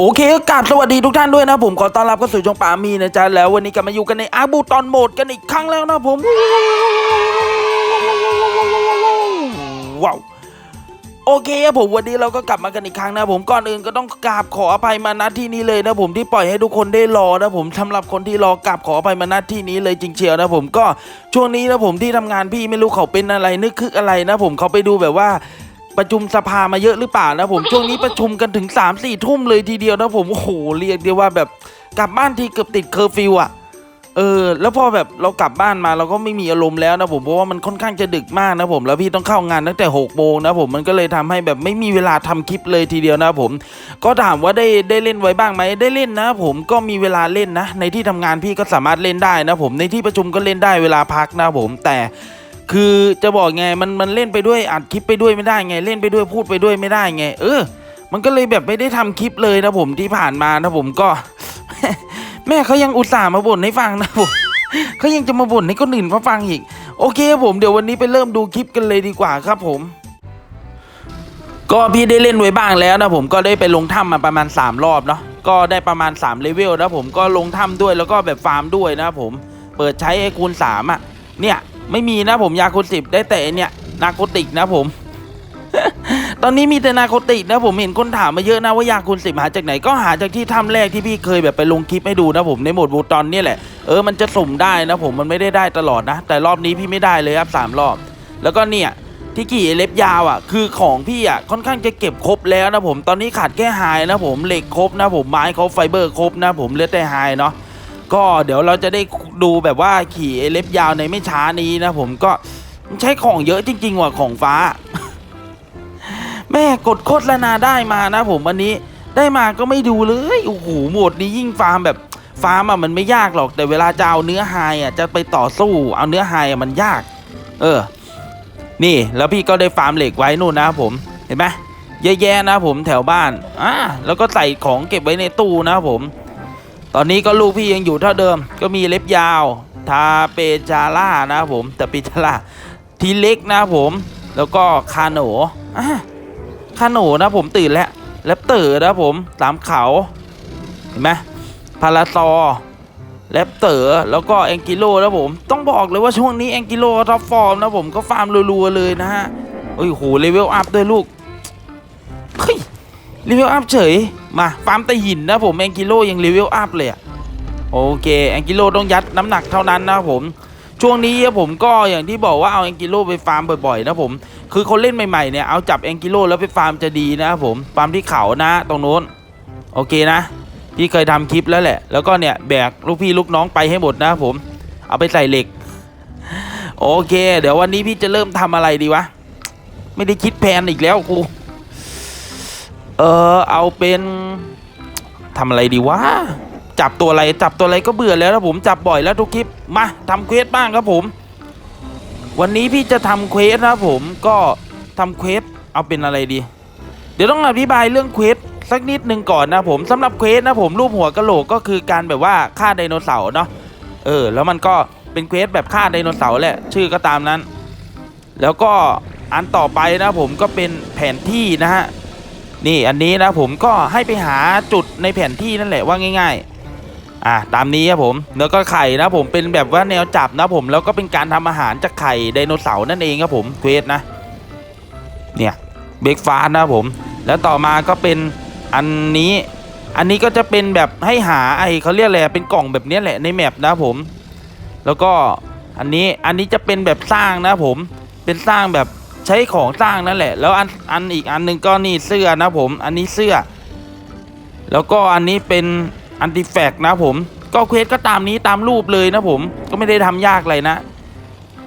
โอเคก็กราบสวัสดีทุกท่านด้วยนะผมขอต้อนรับเข้าสู่ช่องปามีนะจ๊ะแล้ววันนี้กลับมาอยู่กันในอาบูตอนโหมดกันอีกครั้งแล้วนะผมว้าวโอเคครับผมวันนี้เราก็กลับมากันอีกครั้งนะผมก่อนอื่นก็ต้องกราบขออภัยมาณที่นี้เลยนะผมที่ปล่อยให้ทุกคนได้รอนะผมสำหรับคนที่รอกราบขออภัยมาณที่นี้เลยจริงเชียวนะผมก็ช่วงนี้นะผมที่ทำงานพี่ไม่รู้เขาเป็นอะไรนึกคึกอะไรนะผมเขาไปดูแบบว่า ประชุมสภามาเยอะหรือเปล่านะผมช่วงนี้ประชุมกันถึง3ามสี่ทุ่มเลยทีเดียวนะผมโอ้โหเรียกได้ว่าแบบกลับบ้านทีเกือบติดเคอร์ฟิวอะเออแล้วพอแบบเรากลับบ้านมาเราก็ไม่มีอารมณ์แล้วนะผมเพราะว่ามันค่อนข้างจะดึกมากนะผมแล้วพี่ต้องเข้างานตั้งแต่6กโมงนะผมมันก็เลยทำให้แบบไม่มีเวลาทำคลิปเลยทีเดียวนะผม ก็ถามว่าได้ได้เล่นไว้บ้างไหมได้เล่นนะ ผมก็มีเวลาเล่นนะ ในที่ทำงานพี่ก็สามารถเล่นได้นะผมในที่ประชุมก็เล่นได้เวลาพักนะผมแต่ คือจะบอกไงมันมันเล่นไปด้วยอัดคลิปไปด้วยไม่ได้ไง เล่นไปด้วยพูดไปด้วยไม่ได้ไง เออ มันก็เลยแบบไม่ได้ทำคลิปเลยนะผมที่ผ่านมานะผมก็ แม่เขายังอุตส่าห์มาบ่นให้ฟังนะผมเขายังจะมาบ่นให้คนอื่นมาฟังอีก โอเคผมเดี๋ยววันนี้ไปเริ่มดูคลิปกันเลยดีกว่าครับผมก็พี่ได้เล่นไว้บ้างแล้วนะผมก็ได้ไปลงถ้ำมาประมาณ 3 รอบเนาะก็ได้ประมาณ3เลเวลนะผมก็ลงถ้ำด้วยแล้วก็แบบฟาร์มด้วยนะผม เปิดใช้ไอ้คูณ3อะเนี่ย ไม่มีนะผมยาคูณสิบได้แต่เนี่ยนาโคติกนะผม ตอนนี้มีแต่นาโคติกนะผมเห็นคนถามมาเยอะนะว่ายาคูณสิบหาจากไหนก็หาจากที่ถ้ำแรกที่พี่เคยแบบไปลงคลิปให้ดูนะผมในโหมดบูตอนเนี่ยแหละเออมันจะสุ่มได้นะผมมันไม่ได้ได้ตลอดนะ แต่รอบนี้พี่ไม่ได้เลยครับสามรอบ แล้วก็เนี่ยที่กี่เล็บยาวอะ คือของพี่อะค่อนข้างจะเก็บครบแล้วนะผมตอนนี้ขาดแค่ไฮนะผมเหล็กครบนะผมไม้ครบไฟเบอร์ครบนะผมเหลือแต่ไฮเนาะก็เดี๋ยวเราจะได้ ดูแบบว่าขี่เล็บยาวในไม่ช้านี้นะผมก็ใช้ของเยอะจริง ๆ ว่ะของฟ้า แม่กดโคตรนาได้มานะผมวันนี้ได้มาก็ไม่ดูเลยโอ้โหโหมดนี้ยิ่งฟาร์มแบบฟาร์มอะมันไม่ยากหรอกแต่เวลาจะเอาเนื้อไฮอะจะไปต่อสู้เอาเนื้อไฮอะมันยาก เออ นี่แล้วพี่ก็ได้ฟาร์มเหล็กไว้นู่นนะผมเห็นไหมเยอะแยะนะผมแถวบ้านอ่าแล้วก็ใส่ของเก็บไว้ในตู้นะผม อนนี้ก็ลูกพี่ยังอยู่เท่าเดิม ก็มีเล็บยาว ทาเปจาร่านะผม แต่ปิจาร่าทีเล็กนะผม แล้วก็คาโหนคาโหนนะผมตื่นแล้วแรปเตอร์นะผมสามเขาเห็นไหมพาราซอแรปเตอร์แล้วก็แองกิโลนะผม ต้องบอกเลยว่าช่วงนี้แองกิโลท็อปฟอร์มนะผมก็ฟาร์มรัวๆเลยนะฮะโอ้ยโหเลเวลอัพด้วยลูกเฮ้ยรีวิวอัพเฉยมาฟาร์มแตะหินนะผมแองกิโลยังรีวิวอัพเลยอะโอเคแองกิโลต้องยัดน้ำหนักเท่านั้นนะผมช่วงนี้ผมก็อย่างที่บอกว่าเอาแองกิโลไปฟาร์มบ่อยๆนะผม คือคนเล่นใหม่ๆเนี่ยเอาจับแองกิโลแล้วไปฟาร์มจะดีนะผมฟาร์มที่เขานะตรงโน้นโอเคนะพี่เคยทำคลิปแล้วแหละ แล้วก็เนี่ยแบกลูกพี่ลูกน้องไปให้หมดนะผม เอาไปใส่เหล็ก โอเค เดี๋ยววันนี้พี่จะเริ่มทำอะไรดีวะไม่ได้คิดแผนอีกแล้วครูเออเอาเป็น ทำอะไรดีวะจับตัวอะไรจับตัวอะไรก็เบื่อแล้วนะผมจับบ่อยแล้วทุกคลิปมาทำเควสบ้างครับผม วันนี้พี่จะทำเควสนะผมก็ทำเควสเอาเป็นอะไรดี เดี๋ยวต้องอธิบายเรื่องเควสสักนิดหนึ่งก่อนนะผมสำหรับเควสนะผมรูปหัวกะโหลกก็คือการแบบว่าฆ่าไดโนเสาร์เนาะเออ แล้วมันก็เป็นเควสแบบฆ่าไดโนเสาร์แหละชื่อก็ตามนั้น แล้วก็อันต่อไปนะผมก็เป็นแผนที่นะฮะ นี่อันนี้นะผมก็ให้ไปหาจุดในแผนที่นั่นแหละว่าง่าย ๆ อะตามนี้ครับผมแล้วก็ไข่นะผมเป็นแบบว่าแนวจับนะผมแล้วก็เป็นการทำอาหารจากไข่ไดโนเสาร์นั่นเองครับผมเควสนะเนี่ยเบรกฟาสนะผม แล้วต่อมาก็เป็นอันนี้ อันนี้ก็จะเป็นแบบให้หาไอเขาเรียกอะไรเป็นกล่องแบบนี้แหละในแมปนะผม แล้วก็อันนี้อันนี้จะเป็นแบบสร้างนะผมเป็นสร้างแบบ ใช้ของสร้างนั่นแหละ แล้วอันอันอีกอันหนึ่งก็นี่เสื้อนะผม อันนี้เสื้อ แล้วก็อันนี้เป็นอันติแฟกนะผม ก็เควสก็ตามนี้ตามรูปเลยนะผม ก็ไม่ได้ทำยากเลยนะ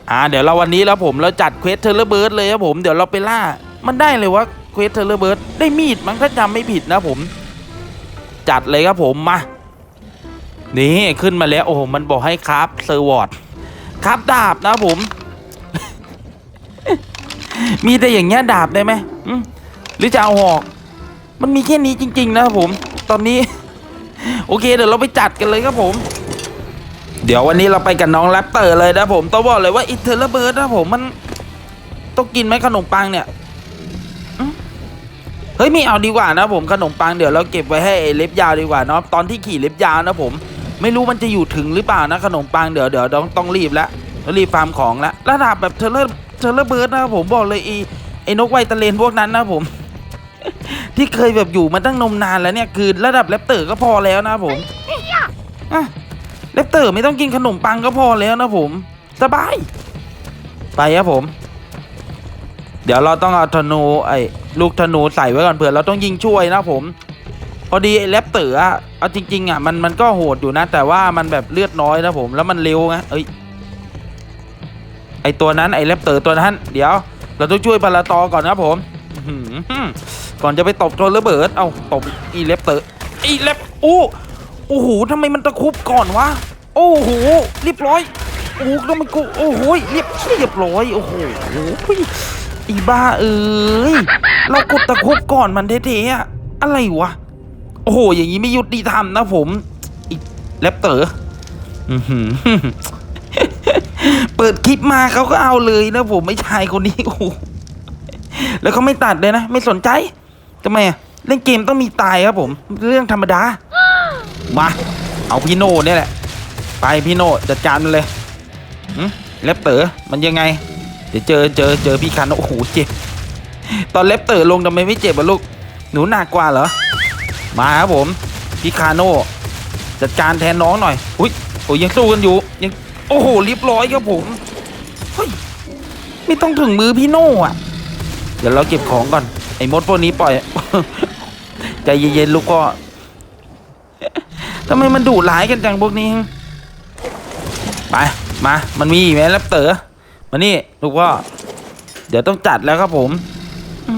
อ่า เดี๋ยวเราวันนี้แล้วผมเราจัดเควสเทเลเบิร์ดเลยครับผม เดี๋ยวเราไปล่า มันได้เลยว่าเควสเทเลเบิร์ดได้มีดมันถ้าจำไม่ผิดนะผม จัดเลยครับผมมา นี่ขึ้นมาแล้วโอ้โหมันบอกให้ครับเซอร์วอร์ดครับดาบนะผม มีแต่อย่างเงี้ยดาบได้ไหมอืมหรือจะเอาหอก มันมีแค่นี้จริง ๆ นะครับผม ตอนนี้ โอเคเดี๋ยวเราไปจัดกันเลยครับผม เดี๋ยววันนี้เราไปกับน้องแรปเตอร์เลยนะผมต้องบอกเลยว่าอินเทอร์เบิร์ดนะผมมันต้องกินไหมขนมปังเนี่ยเฮ้ยไม่เอาดีกว่านะผมขนมปังเดี๋ยวเราเก็บไว้ให้เล็บยาวดีกว่าเนาะตอนที่ขี่เล็บยาวนะผม ไม่รู้มันจะอยู่ถึงหรือเปล่านะขนมปังเดี๋ยวเดี๋ยวต้องต้องรีบแล้วรีบฟาร์มของแล้วระดับแบบเทเลอร์ เทเลอร์เบิร์ดนะครับผมบอกเลยไอ้ไอ้นกไวตะเลนพวกนั้นนะผม ที่เคยแบบอยู่มาตั้งนมนานแล้วเนี่ยคือระดับแรปเตอร์ก็พอแล้วนะผมอะแรปเตอร์ไม่ต้องกินขนมปังก็พอแล้วนะผมสบาย ไปครับผม เดี๋ยวเราต้องเอาธนูไอ้ลูกธนูใส่ไว้ก่อนเผื่อเราต้องยิงช่วยนะผม พอดีไอ้แรปเตอร์อะเอาจริงๆอะมันมันก็โหดอยู่นะ แต่ว่ามันแบบเลือดน้อยนะผมแล้วมันเร็วไงเอ้ย ไอตัวนั้นไอ้แรปเตอร์ตัวนั้น เดี๋ยว เราต้องช่วยพาราตอก่อนนะผมก่อนจะไปตบโจนระเบิด เอาตบอีแรปเตอร์อีแรปโอ้โอ้โหทำไมมันตะคุบก่อนวะ โอ้โหเรียบร้อย โอ้โหแล้วมันกูโอ้โหเรียบเรียบร้อย โอ้โหอีบ้าเอ้ย เรากดตะคุบก่อนมันเท่ๆอะอะไรวะ โอ้โห อย่างนี้ไม่ยุติธรรมนะผมอีแรปเตอร์อือหือ เปิดคลิปมาเขาก็เอาเลยนะผมไม่ชายคนนี้โอ้โหแล้วเขาไม่ตัดเลยนะ ไม่สนใจทำไมอะเล่นเกมต้องมีตายครับผม เรื่องธรรมดา มา เอาพี่โน่เนี่ยแหละ ไปพี่โน่จัดการมันเลยหืมแรปเต๋อมันยังไง เดี๋ยวเจอเจอเจอพี่คันโอ้โหเจ็บ ตอนแรปเตอลงทำไมไม่เจ็บอะลูก หนูหนักกว่าเหรอ มาครับผม พี่คาโน่จัดการแทนน้องหน่อย อุ้ยโอ้ยยังสู้กันอยู่ยัง โอ้โหเรียบร้อยครับผมเฮ้ยไม่ต้องถึงมือพี่โน่อะเดี๋ยวเราเก็บของก่อน ไอ้มดพวกนี้ปล่อย ใจเย็นๆลูกก็ทำไมมันดุร้ายกันจังพวกนี้ ไป มา มันมีไหมแรปเตอร์มานี่ลูกพ่อเดี๋ยวต้องจัดแล้วครับผม อื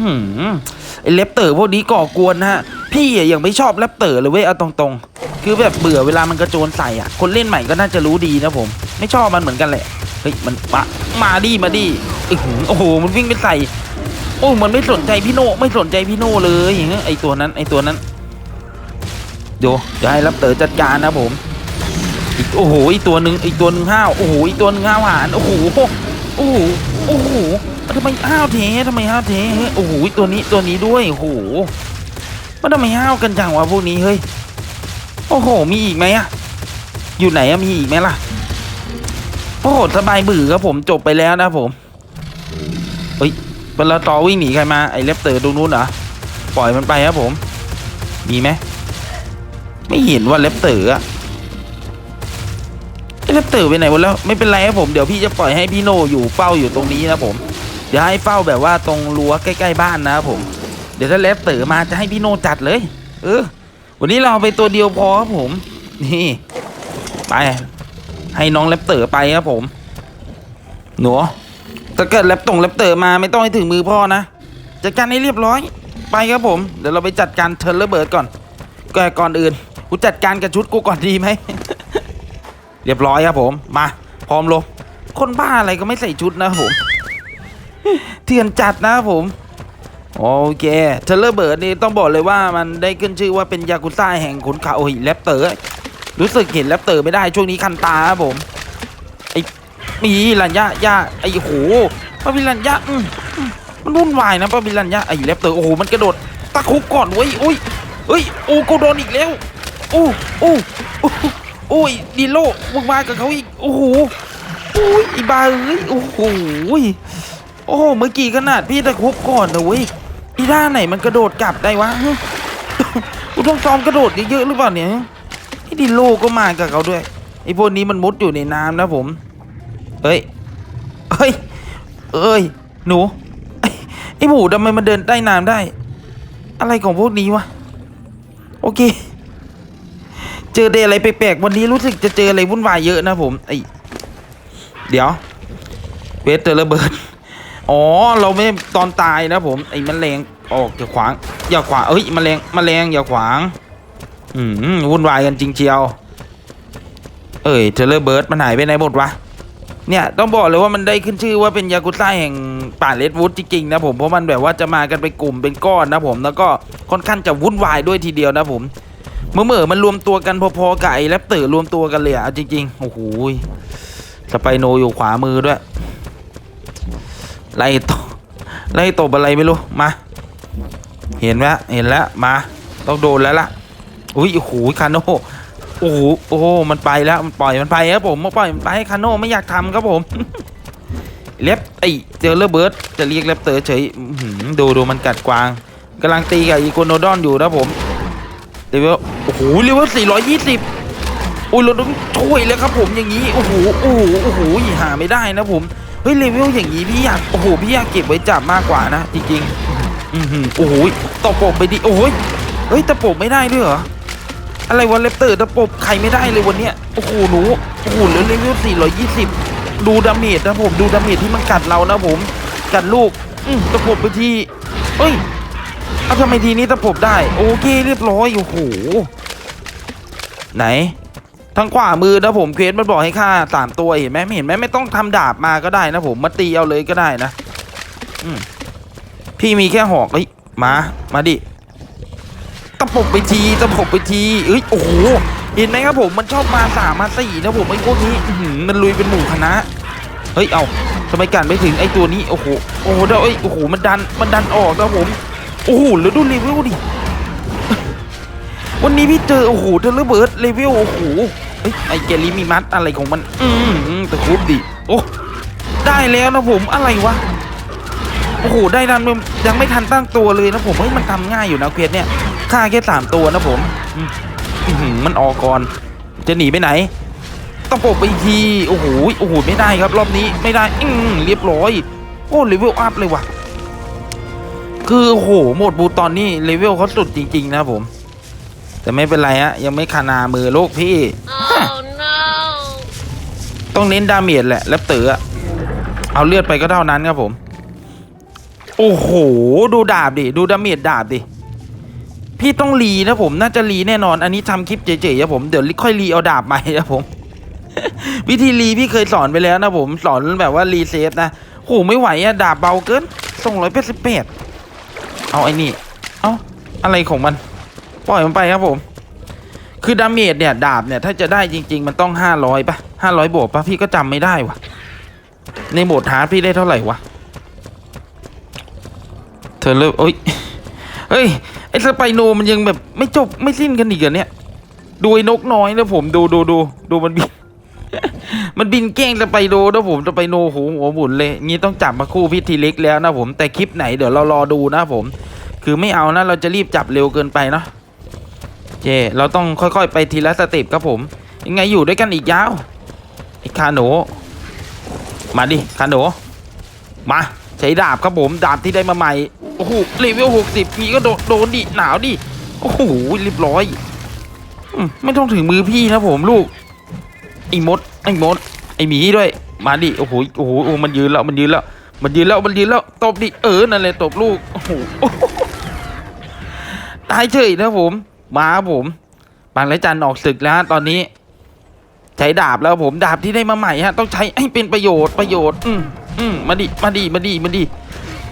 ไอ้แรปเต๋อพวกนี้ก่อกวนนะฮะ พี่อะยังไม่ชอบแรปเตอร์เลยเว้ยเอาตรงๆ คือแบบเบื่อเวลามันกระโจนใส่อะ คนเล่นใหม่ก็น่าจะรู้ดีนะผม ไม่ชอบมันเหมือนกันแหละ เฮ้ยมันมามาดิมาดิอื้อหือโอ้โหมันวิ่งไปใส่ โอ้มันไม่สนใจพี่โน่ไม่สนใจพี่โน่เลยอย่างเงี้ยไอตัวนั้นไอตัวนั้นเดี๋ยวเดี๋ยวให้แรปเตอร์จัดการนะผมอีกโอ้โหอีตัวหนึ่งอีตัวหนึ่งห้าวโอ้โหอีตัวหนึ่งห้าวหานโอ้โหโอ้โหโอ้โหทำไมห้าวเททำไมห้าวเท้โอ้โหตัวนี้ตัวนี้ด้วยโอ้โห มันทำไมห้าวกันจังวะพวกนี้เฮ้ย โอ้โห มีอีกไหมอะอยู่ไหนอะมีอีกไหมล่ะ โอ้โห สบายบือครับผมจบไปแล้วนะผมเฮ้ยเวลาต่อวิ่งหนีใครมาไอ้เลปเตอร์ตรงนู้นเหรอ ปล่อยมันไปครับผม มีไหม ไม่เห็นว่าเลปเตอร์อะไอ้แรปเตอร์ไปไหนหมดแล้ว ไม่เป็นไรครับผม เดี๋ยวพี่จะปล่อยให้พี่โนอยู่เฝ้าอยู่ตรงนี้นะผม เดี๋ยวให้เฝ้าแบบว่าตรงรั้วใกล้ ๆ บ้านนะครับผม เดี๋ยวถ้าแรปเตอมาจะให้พี่โนจัดเลย เออ วันนี้เราไปตัวเดียวพอครับผม นี่ ไปให้น้องแรปเตอร์ไปครับผม หนูถ้าเกิดแรปตรงแรปเตอร์มาไม่ต้องให้ถึงมือพ่อนะ จัดการให้เรียบร้อย ไปครับผม เดี๋ยวเราไปจัดการเทิร์นระเบิดก่อนก่ก่อนอื่น กูจัดการกับชุดกูก่อนดีไหม เรียบร้อยครับผม มา พร้อมลง คนบ้าอะไรก็ไม่ใส่ชุดนะครับผม เถื่อนจัดนะครับผม โอเคเทเลอร์เบิร์ดนี่ต้องบอกเลยว่ามันได้ขึ้นชื่อว่าเป็นยากุซ่าแห่งขุนเขาโอ้ยแรปเตอร์ รู้สึกเห็นแรปเตอร์ไม่ได้ช่วงนี้คันตาครับผมไอ้มีลัญญาญาไอ้โหปาวิลัญญาอืมมันวุ่นวายนะปาวิลัญญาไอ้แรปเตอร์โอ้โหมันกระโดดตะคุกก่อนเว้ยอุ้ยเฮ้ยโอ้กูโดนอีกแล้วโอ้โอ้โอ้ยดีโลมึงมากับเขาอีกโอ้โหโอ้ยอีบาเอ้ยโอ้โหโอ้เมื่อกี้ขนาดพี่ตะคุบก่อนนะเว้ย อีด้านไหนมันกระโดดกลับได้วะกูต้องซ้อมกระโดดเยอะๆหรือเปล่าเนี่ยไอ้ดีโลก็มากับเขาด้วยไอ้พวกนี้มันมุดอยู่ในน้ำนะผมเฮ้ยเฮ้ยเอ้ยหนูไอ้ไอ้หมูทำไมมันเดินใต้น้ำได้ อะไรของพวกนี้วะโอเค เจอเดอะไรแปลกๆวันนี้รู้สึกจะเจออะไรวุ่นวายเยอะนะผมไอเดี๋ยวเวสเตอร์ระเบิด อ๋อ เราไม่ตอนตายนะผมไอ้แมลงออกอย่าขวาง อย่าขวางเอ้ยแมลงแมลงอย่าขวาง อืมวุ่นวายกันจริงเชียว เอ้ยเทเลอร์เบิร์ดมันหายไปไหนหมดวะเนี่ยต้องบอกเลยว่ามันได้ขึ้นชื่อว่าเป็นยากุซ่าแห่งป่าเลดวูดจริงๆนะผมเพราะมันแบบว่าจะมากันเป็นกลุ่มเป็นก้อนนะผมแล้วก็ค่อนข้างจะวุ่นวายด้วยทีเดียวนะผมเมื่อเมื่อมันรวมตัวกันพอๆกับไอ้แรปเตอร์รวมตัวกันเลยอะจริงๆโอ้โหยสไปโนอยู่ขวามือด้วย ไล่ตบไล่ตบอะไรไม่รู้ มา เห็นไหมเห็นแล้วมา ต้องโดนแล้วล่ะ อุ้ยโอ้โหคาโน่โอ้โหโอ้โหมันไปแล้วมันปล่อยมันไปครับผมปล่อยมันไปให้คาโน่ไม่อยากทำครับผมเล็บไอเจอเลเบิร์ดจะเรียกเล็บเตอร์เฉยดูดูมันกัดกวางกำลังตีกับอีโกโนดอนอยู่นะผมเลเวลโอ้โหเลเวล420อุ้ยเราต้องช่วยแล้วครับผมอย่างนี้โอ้โหโอ้โหโอ้โหหาไม่ได้นะผม เฮ้ยเลเวลอย่างนี้พี่อยากโอ้โหพี่อยากเก็บไว้จับมากกว่านะจริงๆอือหือโอ้โหตบปบไปดิโอ้โหเฮ้ยตะปบไม่ได้ด้วยเหรออะไรวะเลปเตอร์ตะปบใครไม่ได้เลยวันเนี้ยโอ้โหหนูโอ้โหเหลือเลเวล420 ดูดาเมจนะผมดูดาเมจที่มันกัดเรานะผมกัดลูกอืมตะปบไปทีเฮ้ยเอาทำไมทีนี้ตะปบได้ โอเคเรียบร้อยโอ้โหไหน ทางขวามือนะผมเควสมันบอกให้ฆ่าสามตัวเห็นไหมไม่เห็นไหมไม่ต้องทำดาบมาก็ได้นะผมมาตีเอาเลยก็ได้นะอืมพี่มีแค่หอกเฮ้ยมา มาดิตะปบไปทีตะปบไปทีเอ้ยโอ้โหเห็นไหมครับผมมันชอบมาสามมาสี่นะผมไอ้พวกนี้อืมันลุยเป็นหมู่คณะเฮ้ยเอาทำไมกันไม่ถึงไอ้ตัวนี้โอ้โหโอ้โหเดี๋ยวเอ้โอ้โหมันดันมันดันออกนะผมโอ้โหแล้วดูรีวิวดิ วันนี้พี่เจอ โอ้โหเทเลเบิร์ดเลเวลโอ้โหไอเกลิมีมัดอะไรของมัน อืมแต่คุบดิ โอ้ได้แล้วนะผมอะไรวะ โอ้โห ได้ดันยังไม่ทันตั้งตัวเลยนะผม เฮ้ย มันทำง่ายอยู่นะเควสเนี่ยฆ่าแค่สามตัวนะผมอืมมันออกก่อน จะหนีไปไหน ต้องปกไปอีกที โอ้โห โอ้โห ไม่ได้ครับ รอบนี้ไม่ได้ อืมเรียบร้อย โอ้เลเวลอัพเลยว่ะ คือโอ้โห โหมดบูตอนนี้เลเวลเขาสุดจริง ๆ นะผม แต่ไม่เป็นไรฮะยังไม่คานามือลูกพี่ Oh no! ต้องเน้นดาเมจแหละแล้วเต๋ออะเอาเลือดไปก็เท่านั้นครับผม โอ้โห ดูดาบดิ ดูดาเมจดาบดิ พี่ต้องรีนะผม น่าจะรีแน่นอน อันนี้ทำคลิปเจ๋ๆครับผม เดี๋ยวค่อยรีเอาดาบใหม่นะผม วิธีรีพี่เคยสอนไปแล้วนะผม สอนแบบว่ารีเซฟนะโหไม่ไหวอะดาบเบาเกินส่งร้อยแปดสิบแปดเอาไอ้นี่ เอาอะไรของมัน ปล่อยมันไปครับผม คือดาเมจเนี่ยดาบเนี่ยถ้าจะได้จริง ๆ มันต้องห้าร้อยปะห้าร้อยบวกปะพี่ก็จำไม่ได้วะในโหมดฮาร์ดพี่ได้เท่าไหร่วะเธอเลิกเอ้ยเฮ้ยไอ้สไปโนมันยังแบบไม่จบไม่สิ้นกันอีกเหรอเนี่ยดูไอ้นกน้อยนะผมดูดูดูดูมันบิน มันบินแกล้งสไปโนนะผมสไปโนโหหัวหมุนเลยงี้ต้องจับมาคู่พิธีเล็กแล้วนะผมแต่คลิปไหนเดี๋ยวเรารอดูนะผม คือไม่เอานะเราจะรีบจับเร็วเกินไปเนาะ เจเราต้องค่อยๆ ไปทีละสเต็ปครับผม ยังไงอยู่ด้วยกันอีกยาวไอ้คาโหนมาดิคาโหนมาใช้ดาบครับผมดาบที่ได้มาใหม่โอ้โหเลเวลหกสิบพี่ก็โดนโดนดิหนาวดิโอ้โหเรียบร้อยไม่ต้องถึงมือพี่นะผมลูกไอ้มดไอ้มดไอ้หมีด้วย มาดิโอ้โหโอ้โหมันยืนแล้วมันยืนแล้ว มันยืนแล้วมันยืนแล้วตบดิเออนั่นแหละตบลูกโอ้โหตายเฉยนะผม มาครับผมบางและจันออกศึกแล้วตอนนี้ ใช้ดาบแล้วผมดาบที่ได้มาใหม่ฮะ ต้องใช้ให้เป็นประโยชน์ประโยชน์ อืมอืมมาดิมาดิมาดิมาดิ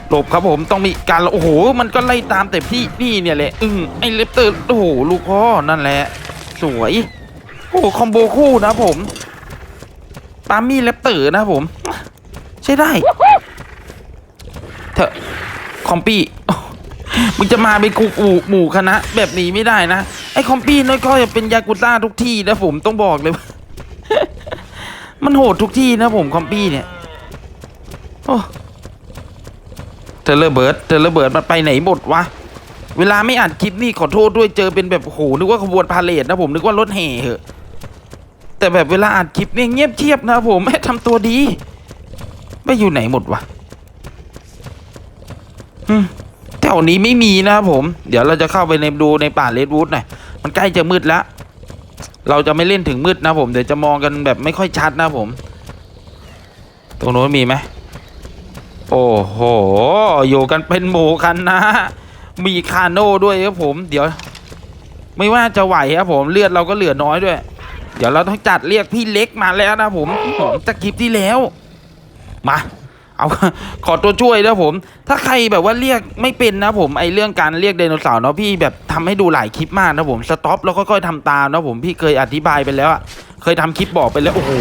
หลบครับผมต้องมีการโอ้โห มันก็ไล่ตามแต่พี่นี่เนี่ยแหละอืมไอ้เลปเตอร์โอ้โหลูกพ่อนั่นแหละ สวยโอ้คอมโบคู่นะผมปามี่เลปเตอร์นะผม ใช้ได้เถอะคอมปี้ มึงจะมาเป็นกูอูหมู่คณะแบบนี้ไม่ได้นะ ไอ้คอมปี้น้อยก็จะเป็นยากุซ่าทุกที่นะผมต้องบอกเลย มันโหดทุกที่นะผมคอมปี้เนี่ยโอ้เทเลเบิร์ดเทเลเบิร์ดมันไปไหนหมดวะ เวลาไม่อ่านคลิปนี่ขอโทษด้วยเจอเป็นแบบโหนึกว่าขบวนพาเลทนะผมนึกว่ารถแห่เหอะ แต่แบบเวลาอ่านคลิปเนี่ยเงียบเชียบนะผมแม่ทำตัวดี ไม่อยู่ไหนหมดวะฮึม ถวนี้ไม่มีนะครับผม เดี๋ยวเราจะเข้าไปในดูในป่าเลดวูดหน่อย มันใกล้จะมืดแล้ว เราจะไม่เล่นถึงมืดนะผม เดี๋ยวจะมองกันแบบไม่ค่อยชัดนะผม ตรงโน้นมีไหม โอ้โห อยู่กันเป็นหมู่กันนะ มีคาโน่ด้วยครับผม เดี๋ยว ไม่ว่าจะไหวครับผม เลือดเราก็เหลือน้อยด้วย เดี๋ยวเราต้องจัดเรียกพี่เล็กมาแล้วนะผมจากคลิปที่แล้ว มา เอาขอตัวช่วยนะผม ถ้าใครแบบว่าเรียกไม่เป็นนะผมไอเรื่องการเรียกไดโนเสาร์เนาะพี่แบบทำให้ดูหลายคลิปมากนะผมสต็อปแล้วค่อยๆทำตามนะผมพี่เคยอธิบายไปแล้วอะเคยทำคลิปบอกไปแล้วโอ้โห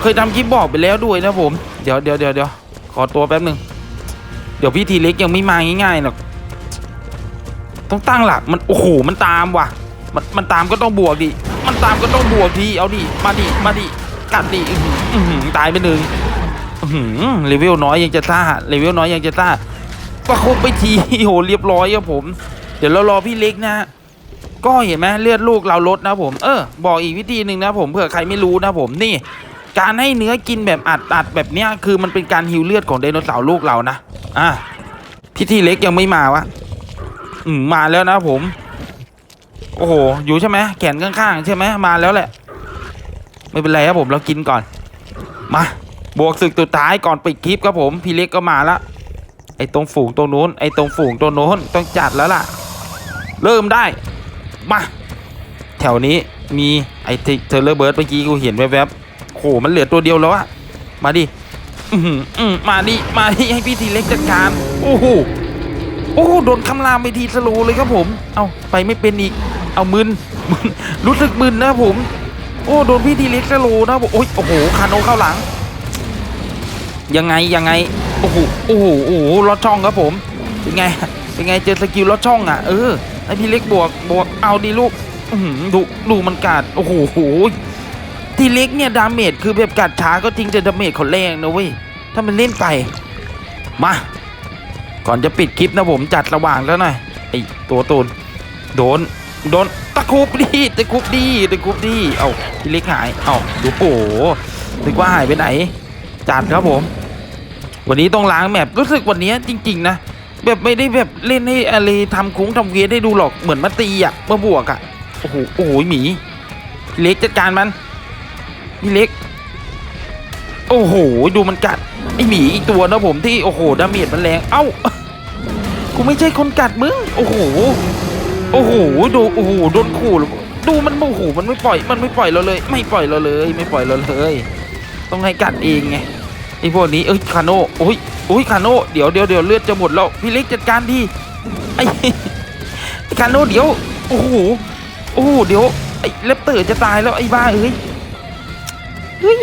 เคยทำคลิปบอกไปแล้วด้วยนะผมเดี๋ยวเดี๋ยวเดี๋ยวเดี๋ยวขอตัวแป๊บหนึ่งเดี๋ยวพี่ทีเล็กยังไม่มาง่ายๆหรอกต้องตั้งหลักมันโอ้โหมันตามว่ะ มันมันตามก็ต้องบวกดิมันตามก็ต้องบวกทีเอาดิมาดิมาดิกัดดิอืออือตายไปหนึ่ง เลเวลน้อยยังจะซ่าเลเวลน้อยยังจะซ่าประคบไปทีโหเรียบร้อยครับผม เดี๋ยวเรารอพี่เล็กนะก็เห็นไหมเลือดลูกเราลดนะผม เออ บอกอีกวิธีหนึ่งนะผมเผื่อใครไม่รู้นะผมนี่ การให้เนื้อกินแบบอัดอัดแบบเนี้ยคือมันเป็นการฮิวเลือดของไดโนเสาร์ลูกเรานะอะพี่ทีเล็กยังไม่มาวะอืมมาแล้วนะผม โอ้โหอยู่ใช่ไหมแขนข้างๆใช่ไหมมาแล้วแหละ ไม่เป็นไรครับผมเรากินก่อน มา บวกศึกตัวท้ายก่อนปิดคลิปครับผมพี่เล็กก็มาละไอ้ตรงฝูงตรงนู้นไอ้ตรงฝูงตรงโน้นต้องจัดแล้วล่ะ เริ่มได้มาแถวนี้มีไอ้เทเลอร์เบิร์ดเมื่อกี้กูเห็นแวบๆโหมันเหลือตัวเดียวแล้วอะมาดิอือหืออืมมาดิมาดิให้พี่ทีเล็กจัดการโอ้โหโอ้โหโดนคำรามไปทีสโลเลยครับผม เอาไปไม่เป็นอีก เอามึนรู้สึกมึนนะผม โอ้โดนพี่ทีเล็กสโลนะผมโอ้ยโอ้โหคาโนเข้าหลัง ยังไงยังไงโอ้โหโอ้โหโอ้โหลอดช่องครับผมเป็นไงเป็นไงเจอสกิลลอดช่องอะเออไอพี่เล็กบวกบวกเอาดีลูกดูดูมันกัดโอ้โหโหทีเล็กเนี่ยดาเมจคือแบบกัดช้าก็จริงแต่ดาเมจเขาแรงนะเว้ยถ้ามันเล่นไปมาก่อนจะปิดคลิปนะผมจัดระหว่างแล้วหน่อยไอตัวตูนโดนโดนตะคุบดีตะคุบดีตะคุบดีเอาพี่เล็กหายเอาดูโอ้โหนึกว่าหายไปไหน จัดครับผม วันนี้ต้องล้างแมปรู้สึกวันนี้จริง ๆ นะ แบบไม่ได้แบบเล่นให้อะไรทำคุ้งทำเวียให้ดูหรอกเหมือนมาตีอะมาบวกอะโอ้โหโอ้โหหมีเล็กจัดการมันพี่เล็ก โอ้โห ดูมันกัดไอหมีอีกตัวนะผมที่โอ้โหดาเมจมันแรงเอ้ากูไม่ใช่คนกัดมึงโอ้โหโอ้โหดูโอ้โหโดนขู่ดูมันโอ้โหมันไม่ปล่อย มันไม่ปล่อยเราเลย ไม่ปล่อยเราเลย ไม่ปล่อยเราเลย ต้องให้กัดเองไงไอ้พวกนี้เอ้ยคาโน่โอ้ยโอ้ยคาโน่เดี๋ยวเดี๋ยวเดี๋ยวเลือดจะหมดแล้วพี่เล็กจัดการทีไอ้ไอคาโน่เดี๋ยวโอ้โหโอ้โหเดี๋ยวไอ้เลปเตอร์จะตายแล้วไอ้บ้าเอ้ยเฮ้ย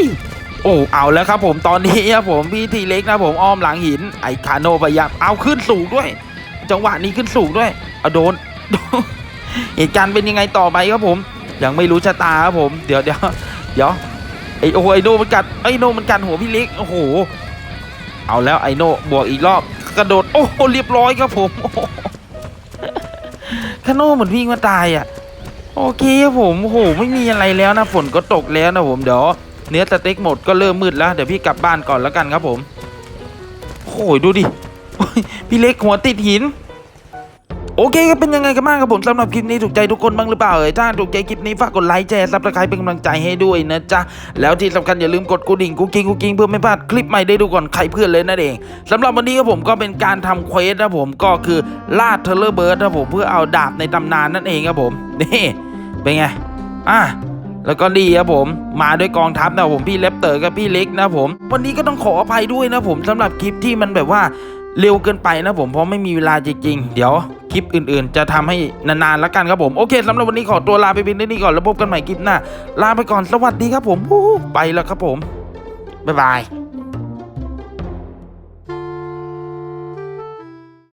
โอ้เอาแล้วครับผมตอนนี้ครับผมพี่ทีเล็กนะผมอ้อมหลังหินไอ้คาโนพยายามเอาขึ้นสูงด้วย จังหวะนี้ขึ้นสูงด้วยเอาโดนเหตุการณ์เป็นยังไงต่อไปครับผม ยังไม่รู้ชะตาครับผม เดี๋ยวเดี๋ยวเดี๋ยว ไอโอไอโนมันกัดไอโนมันกัดหัวพี่เล็กโอ้โห เอาแล้วไอโนบวกอีกรอบกระโดดโอ้โหเรียบร้อยครับผมคาโนเหมือนวิ่งมาตายอะ โอเคครับผมโอ้โหไม่มีอะไรแล้วนะฝนก็ตกแล้วนะผมเดี๋ยวเนื้อสเต็กหมดก็เริ่มมืดแล้วเดี๋ยวพี่กลับบ้านก่อนแล้วกันครับผมโอ้ยดูดิพี่เล็กหัวติดหิน โอเคก็เป็นยังไงกันบ้างครับผมสำหรับคลิปนี้ถูกใจทุกคนบ้างหรือเปล่าเอ่ยถ้าถูกใจคลิปนี้ฝากกดไลค์แชร์ซับสไครป์เป็นกำลังใจให้ด้วยนะจ๊ะแล้วที่สำคัญอย่าลืมกดกระดิ่งกุ๊กกิ้งกุ๊กกิ้งเพื่อไม่พลาดคลิปใหม่ได้ดูก่อนใครเพื่อนเลยนั่นเองสำหรับวันนี้ครับผมก็เป็นการทำเควสนะผมก็คือล่าเทเลอร์เบิร์ดนะผมเพื่อเอาดาบในตำนานนั่นเองครับผมนี่เป็นไงอะแล้วก็ดีครับผมมาด้วยกองทัพนะผมพี่เลปเตอร์กับพี่เล็กนะผม วันนี้ก็ต้องขออภัยด้วยนะผมสำหรับคลิปที่มันแบบว่า เร็วเกินไปนะผมเพราะไม่มีเวลาจริงๆ เดี๋ยวคลิปอื่นๆ จะทำให้นานๆแล้วกันครับผม โอเคสำหรับวันนี้ขอตัวลาไปเป็นเท่นี้ก่อนแล้วพบกันใหม่คลิปหน้าลาไปก่อนสวัสดีครับผมไปแล้วครับผมบ๊ายบาย